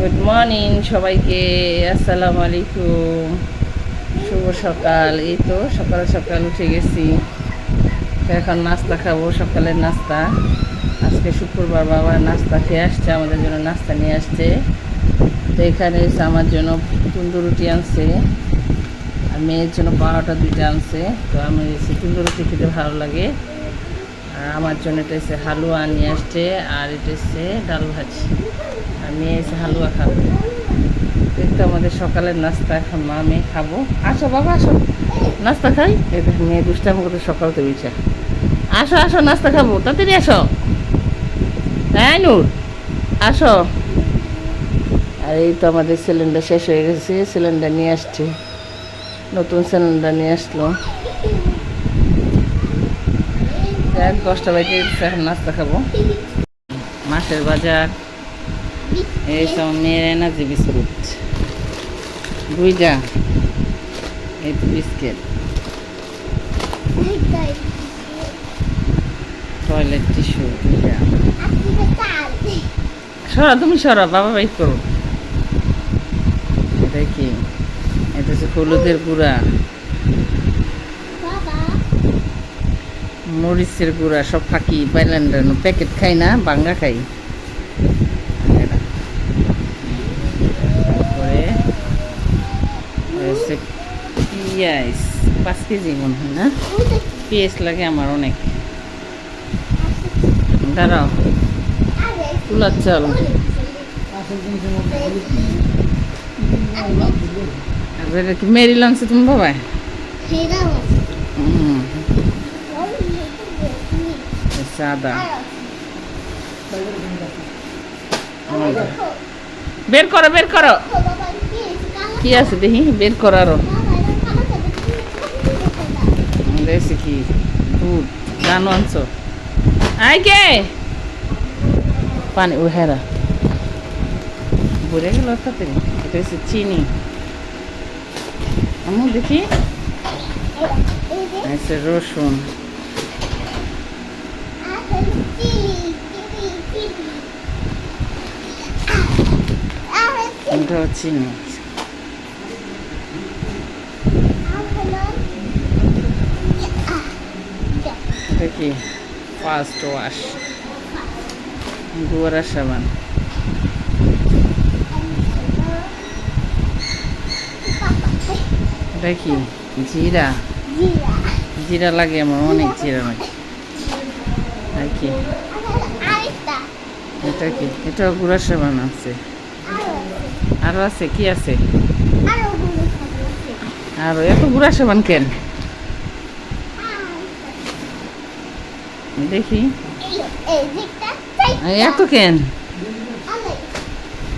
Good morning সবাইকে। আসসালামু আলাইকুম। শুভ সকাল। এই তো সকাল সকাল উঠে গেছি। তো এখন নাস্তা খাব, সকালের নাস্তা। আজকে শুক্রবার বাবা নাস্তা খেয়ে আসছে, আমাদের জন্য নাস্তা নিয়ে আসছে। তো এখানে এসে আমার জন্য তন্দুর রুটি আনছে, আর মেয়ের জন্য পাওয়াটা দুইটা আনছে। তো আমি এসে তন্দুর রুটি খেতে ভালো লাগে। আর আমার জন্য এটা এসে হালুয়া নিয়ে আসছে, আর এটা এসে ডাল ভাজি। আর মেয়ে এসে হালুয়া খাব। কিন্তু আমাদের সকালের নাস্তা, এখন মা মেয়ে খাব। আসো বাবা, আসো। নাস্তা খাই? দেখো, মেয়ে দুষ্টামি করতে সকাল তো বিছা আসো আসো, নাস্তা খাব। তাড়াতাড়ি আসো। হ্যাঁ নূর, আসো। আর এই তো আমাদের সিলিন্ডার শেষ হয়ে গেছে সিলিন্ডার নিয়ে আসছে। নতুন সিলিন্ডার নিয়ে আসলো। এক দশটা বাজে এখন নাস্তা খাব। মাছের বাজার। এই সব মেয়ের বিস্কুট। দুইটা এই তো টয়লেট টিস্যু সরা, তুমি সরা, বাবা বাইক করো। এটা কি? এটা হচ্ছে হলুদের গুঁড়া। মরিচের গুঁড়া, সব ফাঁকি বাইল্যান্ডার প্যাকেট খাই না, বাঙ্গা খাই এটা। তারপরে হচ্ছে পিঁয়াজ পাঁচ কেজি মনে হয়, না? পেঁয়াজ লাগে আমার অনেক। দাঁড়াও। তুলার চাল। এটা কি মেরি লাঞ্চে তুমি বাবা সাদা। বের করো বের করো। কি আছে দেখি? বের করো আরও। দেখছি কি? দুধ, জানো আনছো? আই কে? পানি, ও হেরা। ভরে গেল তাড়াতাড়ি এটা হচ্ছে চিনি। আমি দেখি। আছে রসুন। এটা চিনি। এটা কি ফার্স্ট ওয়াশ। গুয়ারা সাবান এটা কি? জিরা? জিরা লাগে আমার, অনেক জিরা লাগে। আর কি? এটা কি? এটা গুঁড়া সাবান আছে। আরও আছে, কি আছে? আরও এত গুড়া সাবান কেন? দেখি। এত কেন?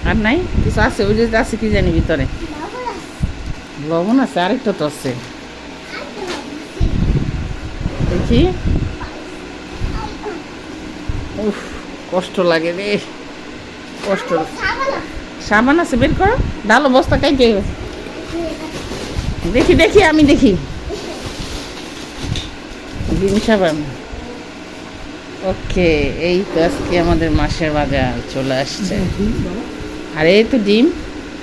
আর নাই? কিছু আছে? ওই যে আছে কি জানি ভিতরে। লবণ আছে। আরেকটা তো আছে। দেখি। উফ কষ্ট লাগে রে। কষ্ট। সাবান আছে। বের করো। ডালো বস্তা কাইতে দেখি দেখি আমি দেখি। ডিম সাবান। ওকে, এই তো আজকে আমাদের মাসের বাজার চলে আসছে। আর এই তো ডিম।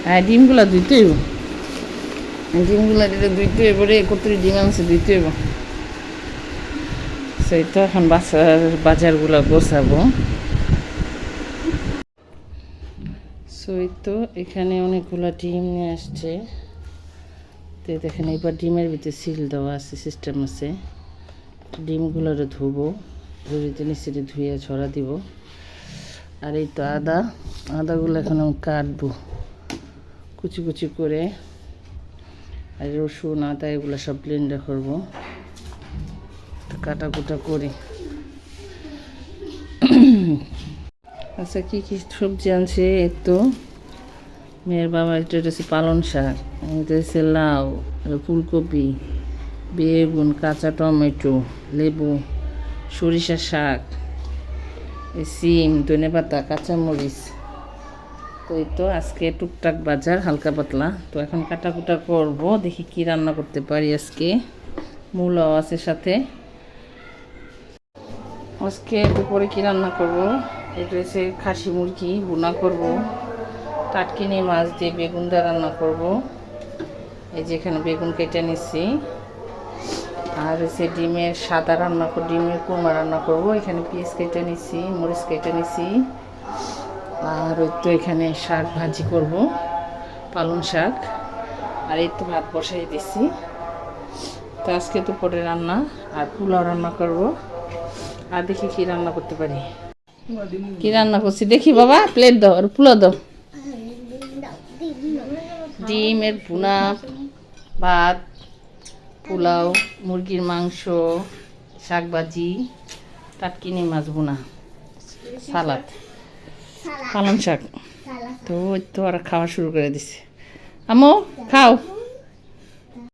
হ্যাঁ ডিমগুলো হইব ডিমগুলো দিতে ধুইতে হইব রে কত ডিম আনছে হইব সেই তো এখন বাজার বাজারগুলো গোছাবো। সই তো এখানে অনেকগুলো ডিম নিয়ে আসছে। তো দেখেন এবার ডিমের ভিতরে সিল দেওয়া আছে, সিস্টেম আছে। ডিমগুলো ধুবো। ধুইতে নিচে ধুয়ে ছড়া দিব। আর এই তো আদা, আদাগুলো এখন আমি কাটবো। কুচি কুচি করে। আর রসুন, আদা, এগুলো সব ব্লেন্ডার করব। তো কাটা কুটা করি। আচ্ছা কী কী সবজি আনছে? তো মেয়ের বাবা এটা হচ্ছে পালন শাক, এটা হচ্ছে লাউ ফুলকপি, বেগুন, কাঁচা টমেটো, লেবু। সরিষা শাক সিম ধনে পাতা কাঁচামরিচ। তো এই তো আজকে টুকটাক বাজার, হালকা পাতলা। তো এখন কাটাকুটা করব, দেখি কি রান্না করতে পারি আজকে। মূলাও আছে সাথে। আজকে দুপুরে কি রান্না করব? এটা হচ্ছে খাসি মুরগি বোনা করব। টাটকিনি মাছ দিয়ে বেগুন দিয়ে রান্না করব। এই যে এখানে বেগুন কেটে নিচ্ছি। হচ্ছে ডিমের সাদা রান্না করব ডিমের কুরমা রান্না করব। এখানে পিস কেটে নিচ্ছি মরিচ কেটে নিচ্ছি আর ওই তো এখানে শাক ভাজি করব পালং শাক। আর এই তো ভাত বসাই দিচ্ছি তো আজকে তো পরে রান্না আর পোলাও রান্না করব। আর দেখি কি রান্না করতে পারি। কি রান্না করছি? দেখি বাবা প্লেট দাও আর পুলো দাও। ডিমের ভুনা ভাত পোলাও, মুরগির মাংস শাকভাজি টাটকিনি মাছ বোনা সালাদ, পালং শাক। তো তো আর খাওয়া শুরু করে দিছে। আমো খাও।